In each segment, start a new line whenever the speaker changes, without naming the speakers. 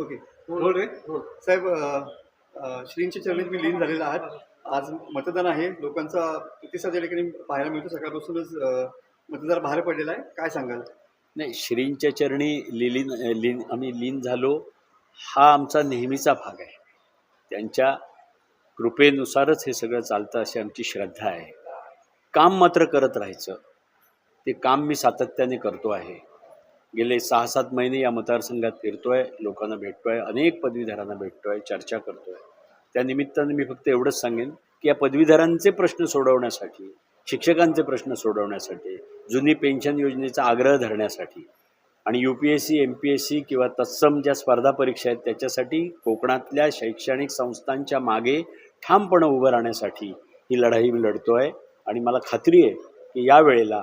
बोल. रे. साहेब श्रींच्या चरणी तुम्ही लीन झालेला आहात. आज मतदान आहे. लोकांचा प्रतिसाद या ठिकाणी पाहायला मिळतो. सकाळपासूनच मतदार बाहेर पडलेला आहे. काय सांगाल?
नाही श्रींच्या चरणी लिलीन लीन आम्ही लीन झालो. हा आमचा नेहमीचा भाग आहे. त्यांच्या कृपेनुसारच हे सगळं चालतं अशी आमची श्रद्धा आहे. काम मात्र करत राहायचं. ते काम मी सातत्याने करतो आहे. गेले सहा सात महिने या मतदारसंघात फिरतो आहे लोकांना भेटतो आहे अनेक पदवीधरांना भेटतो आहे चर्चा करतो आहे त्यानिमित्ताने मी फक्त एवढंच सांगेन की या पदवीधरांचे प्रश्न सोडवण्यासाठी शिक्षकांचे प्रश्न सोडवण्यासाठी जुनी पेन्शन योजनेचा आग्रह धरण्यासाठी आणि U P S C M P S C किंवा तत्सम ज्या स्पर्धा परीक्षा आहेत त्याच्यासाठी कोकणातल्या शैक्षणिक संस्थांच्या मागे ठामपणे उभं राहण्यासाठी ही लढाई मी लढतो आहे आणि मला खात्री आहे की या वेळेला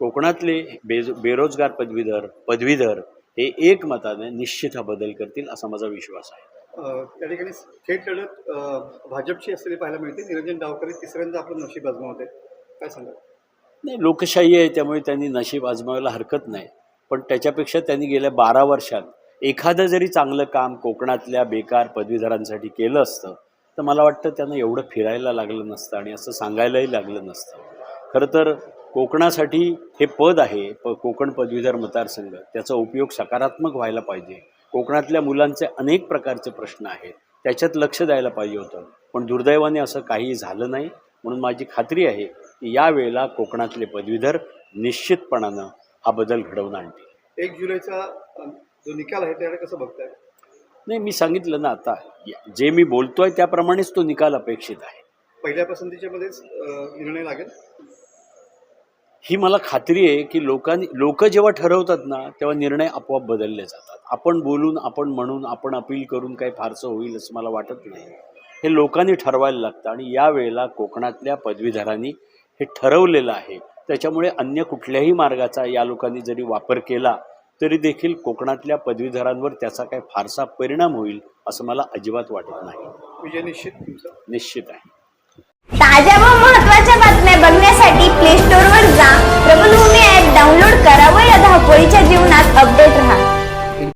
कोकणातले बे बेरोजगार पदवीधर पदवीधर हे एक मताने निश्चित हा बदल करतील असा माझा विश्वास आहे.
अ, या ठिकाणी थेट लढत भाजपची असलेली पाहायला मिळते. निरंजन डावकरी तिसऱ्यांदा आपलं नशीब आजमावत काय सांगाल?
नाही लोकशाही आहे त्यामुळे त्यांनी नशीब आजमावायला हरकत नाही. पण त्याच्यापेक्षा त्यांनी गेल्या बारा वर्षात एखादं जरी चांगलं काम कोकणातल्या बेकार पदवीधरांसाठी केलं असतं तर मला वाटतं त्यांना एवढं फिरायला लागलं नसतं आणि असं सांगायलाही लागलं नसतं. खरं तर कोकणासाठी हे पद आहे प कोकण पदवीधर मतदारसंघ. त्याचा उपयोग सकारात्मक व्हायला पाहिजे. कोकणातल्या मुलांचे अनेक प्रकारचे प्रश्न आहेत. त्याच्यात लक्ष द्यायला पाहिजे होतं. पण दुर्दैवाने असं काही झालं नाही. म्हणून माझी खात्री आहे की यावेळेला कोकणातले पदवीधर निश्चितपणानं हा बदल घडवून आणतील.
एक जुलैचा जो निकाल आहे त्याकडे कसं बघताय?
नाही मी सांगितलं ना आता. जे मी बोलतोय त्याप्रमाणेच तो निकाल अपेक्षित आहे.
पहिल्या पसंतीच्या मध्येच अ, निर्णय लागेल?
ही मला खात्री आहे की लोकांनी लोक जेव्हा ठरवतात ना तेव्हा निर्णय आपोआप बदलले जातात. आपण बोलून आपण म्हणून आपण अपील करून काही फारसं होईल असं मला वाटत नाही. हे लोकांनी ठरवायला लागतं आणि यावेळेला कोकणातल्या पदवीधरांनी हे ठरवलेलं आहे. त्याच्यामुळे अन्य कुठल्याही मार्गाचा या लोकांनी जरी वापर केला तरी देखील कोकणातल्या पदवीधरांवर त्याचा काही फारसा परिणाम होईल असं मला अजिबात वाटत नाही.
निश्चित तुमचा.
निश्चित आहे.
ताज्या व महत्त्वाच्या बातम्या बघण्यासाठी प्ले स्टोअर वर जा.